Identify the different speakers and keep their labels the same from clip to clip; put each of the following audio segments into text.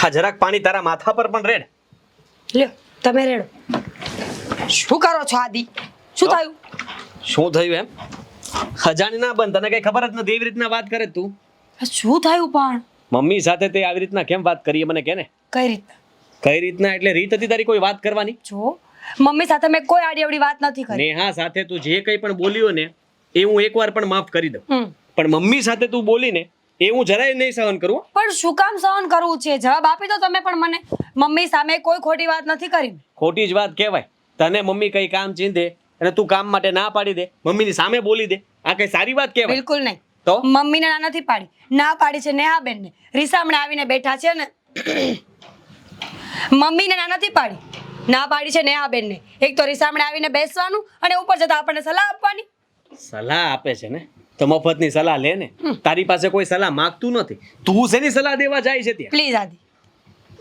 Speaker 1: હા જરાક પાણી તારા માથા પર પણ રેડ.
Speaker 2: લ્યો તમે રેડો. શું કરો છો આદિ? શું થયું?
Speaker 1: શું થયું એમ? ખજાની ના બન તને કઈ ખબર જ નથી એવી રીતના વાત કરે તું?
Speaker 2: શું થયું પણ?
Speaker 1: મમ્મી સાથે તે આવી રીતના કેમ વાત કરી મને કેને?
Speaker 2: કઈ રીતના?
Speaker 1: કઈ રીતના? એટલે રીત હતી તારી કોઈ વાત કરવાની?
Speaker 2: જો મમ્મી સાથે મેં કોઈ આડી અવડી વાત નથી કરી.
Speaker 1: નેહા સાથે તું જે કંઈ પણ બોલ્યો ને એ હું એકવાર પણ માફ કરી દઉં. પણ મમ્મી સાથે તું બોલીને એ હું જરાય નહીં સહન કરું
Speaker 2: પણ શું કામ સહન કરવું છે? જવાબ આપી દો તમે પણ મને. મમ્મી સામે કોઈ ખોટી વાત નથી કરી.
Speaker 1: ખોટી જ વાત કહેવાય. તને મમ્મી કઈ કામ ચીંધે અને તું કામ માટે ના પાડી દે મમ્મીની સામે બોલી દે. આ કઈ સારી વાત કહેવાય?
Speaker 2: બિલકુલ નહીં.
Speaker 1: તો?
Speaker 2: મમ્મીને ના નથી પાડી. ના પાડી છે નેહાબેન ને રીસામણે આવીને બેઠા છે ને. મમ્મીને ના નથી પાડી. ના પાડી છે નેહાબેન ને એક તો રીસામણે આવીને બેસવાનું અને ઉપર જતા આપણને સલાહ આપવાની.
Speaker 1: સલાહ આપે છે ને? તો મફતની સલાહ લે ને. તારી પાસે કોઈ સલાહ માંગતું નથી. તું શેની સલાહ દેવા જાય છે ત્યાં?
Speaker 2: પ્લીઝ આદી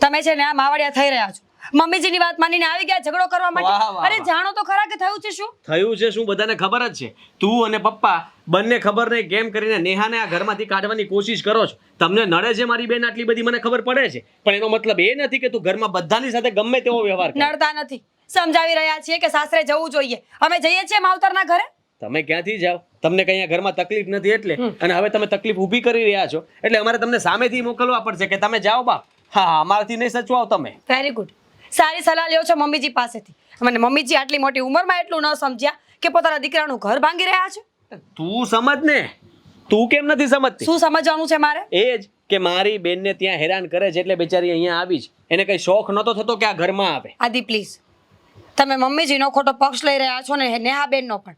Speaker 2: તમે છે ને આ માવડિયા થઈ રહ્યા છો. મમ્મીજીની વાત માનીને આવી ગયા ઝઘડો કરવા માટે? અરે જાણો તો ખરા કે થયું છે શું?
Speaker 1: થયું છે શું બધાને ખબર જ છે. તું અને પપ્પા બંને ખબર નહીં કેમ કરીને નેહાને આ ઘરમાંથી કાઢવાની કોશિશ કરો છો. તમને નડે છે મારી બેન આટલી બધી મને ખબર પડે છે. પણ એનો મતલબ એ નથી કે તું ઘરમાં બધાની સાથે ગમે તેવો વ્યવહાર
Speaker 2: નડતા નથી. સમજાવી રહ્યા છીએ કે સાસરે જવું જોઈએ. અમે જઈએ છીએ માવતરના ઘરે?
Speaker 1: તમે ક્યાંથી જાઓ? તમને કઈ ઘરમાં તકલીફ નથી એટલે? અને હવે તમે તકલીફ ઊભી કરી રહ્યા છો. એટલે અમારે તમને સામેથી મોકલવા પડશે કે તમે જાઓ બા. હા હા, અમારાથી નહીં સચવાઓ તમે.
Speaker 2: વેરી ગુડ સારી સલાહ લ્યો છો મમ્મીજી પાસેથી. મને મમ્મીજી આટલી મોટી ઉંમરમાં એટલું ન સમજ્યા કે પોતાના દીકરાનું ઘર ભાંગી રહ્યા છે?
Speaker 1: તું સમજ ને. તું કેમ નથી સમજતી?
Speaker 2: શું સમજવાનું છે મારે?
Speaker 1: એ જ કે મારી બેનને ત્યાં હેરાન કરે છે એટલે બિચારી અહીંયા આવી જ. એને કઈ શોખ નતો થતો કે આ ઘરમાં આવે.
Speaker 2: આદિ પ્લીઝ તમે મમ્મીજીનો ખોટો પક્ષ લઈ રહ્યા છો ને નેહાબેનનો પણ.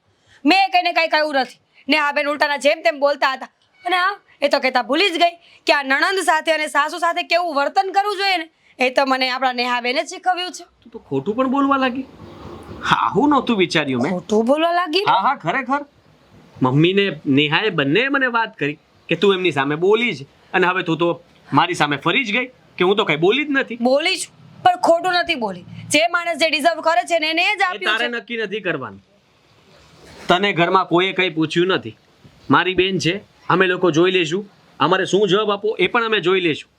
Speaker 2: મેં કઈને કાંઈ કહ્યું નથી. નેહાબેન ઉલટાના જેમ તેમ બોલતા હતા. અને હા એ તો કહેતા ભૂલી જ ગઈ કે આ નણંદ સાથે અને સાસુ સાથે કેવું વર્તન કરવું જોઈએ ને? એ તો મને આપણા નેહાબેને જ શીખવ્યું છે.
Speaker 1: તું ખોટું પણ બોલવા લાગી. હા હું નહોતું વિચાર્યું મેં.
Speaker 2: ખોટું બોલવા લાગી
Speaker 1: હા હા ખરેખર. મમ્મીને નેહાએ બંને મને વાત કરી કે તું એમની સામે બોલી જ. અને હવે તું તો મારી સામે ફરી જ ગઈ કે હું તો કઈ બોલી જ નથી.
Speaker 2: બોલી છું પણ ખોટું નથી બોલી. જે માણસ જે ડિઝર્વ કરે છે ને એને જ આપ્યું છે.
Speaker 1: તારે નક્કી નથી કરવાનું. તને ઘરમાં કોઈએ કંઈ પૂછ્યું નથી. મારી બેન છે અમે લોકો જોઈ લેશું. અમારે શું જવાબ આપવો એ પણ અમે જોઈ લેશું.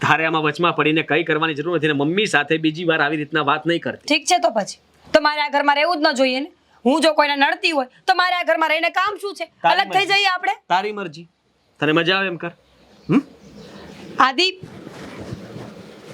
Speaker 1: તારે આમાં વચમાં પડીને કંઈ કરવાની જરૂર નથી ને મમ્મી સાથે બીજી વાર આવી રીતના વાત નહીં કરતી.
Speaker 2: ઠીક છે તો પછી. તો મારે આ ઘરમાં રહેવું જ ન જોઈએ ને. હું જો કોઈને નડતી હોય તો મારે આ ઘરમાં રહીને કામ શું છે? અલગ થઈ જઈએ આપણે?
Speaker 1: તારી મરજી. તને મજા આવે એમ કર. હમ?
Speaker 2: આદિ